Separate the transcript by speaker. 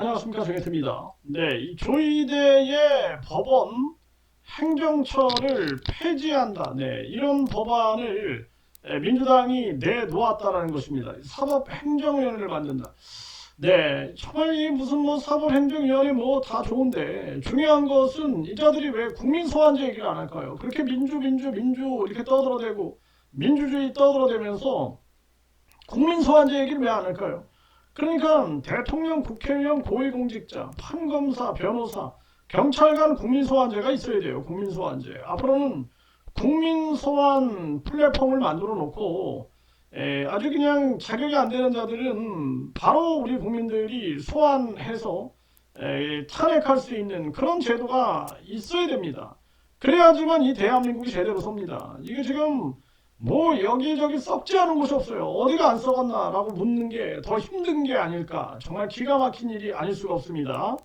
Speaker 1: 안녕하십니까 정혜태입니다. 네, 이 조이대의 법원 행정처를 폐지한다. 네, 이런 법안을 에, 민주당이 내놓았다라는 것입니다. 사법행정위원회를 만든다. 네, 정말 이 무슨 뭐 사법행정위원회 뭐 다 좋은데 중요한 것은 이 자들이 왜 국민 소환제 얘기를 안 할까요? 그렇게 민주 민주 민주 이렇게 떠들어대고 민주주의 떠들어대면서 국민 소환제 얘기를 왜 안 할까요? 그러니까 대통령, 국회의원, 고위공직자, 판검사, 변호사, 경찰관 국민소환제가 있어야 돼요. 국민소환제. 앞으로는 국민소환 플랫폼을 만들어 놓고 에, 아주 그냥 자격이 안 되는 자들은 바로 우리 국민들이 소환해서 에, 탄핵할 수 있는 그런 제도가 있어야 됩니다. 그래야지만 이 대한민국이 제대로 섭니다. 이게 지금 뭐 여기저기 썩지 않은 곳이 없어요. 어디가 안 썩었나라고 묻는 게 더 힘든 게 아닐까. 정말 기가 막힌 일이 아닐 수가 없습니다.